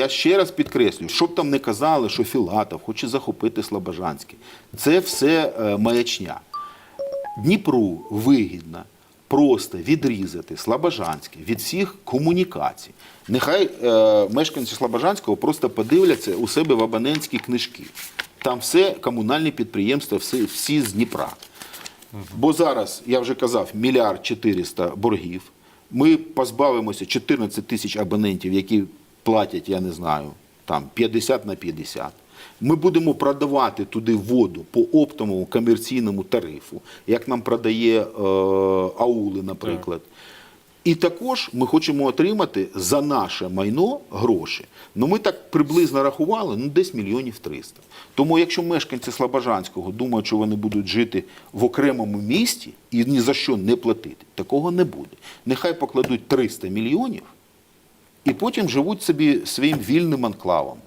я ще раз підкреслюю, щоб там не казали, що Філатов хоче захопити Слобожанське. Це все е, маячня. Дніпру вигідно просто відрізати Слобожанське від всіх комунікацій. Нехай е, мешканці Слобожанського просто подивляться у себе в абонентські книжки. Там все комунальні підприємства, всі, всі з Дніпра. Бо зараз, я вже казав, мільярд 400 боргів. Ми позбавимося 14 тисяч абонентів, які платять, я не знаю, там 50 на 50. Ми будемо продавати туди воду по оптовому комерційному тарифу, як нам продає е, аули, наприклад. І також ми хочемо отримати за наше майно гроші. Ну ми так приблизно рахували, ну десь мільйонів 300. Тому якщо мешканці Слобожанського думають, що вони будуть жити в окремому місті і ні за що не платити, такого не буде. Нехай покладуть 300 мільйонів і потім живуть собі своїм вільним анклавом.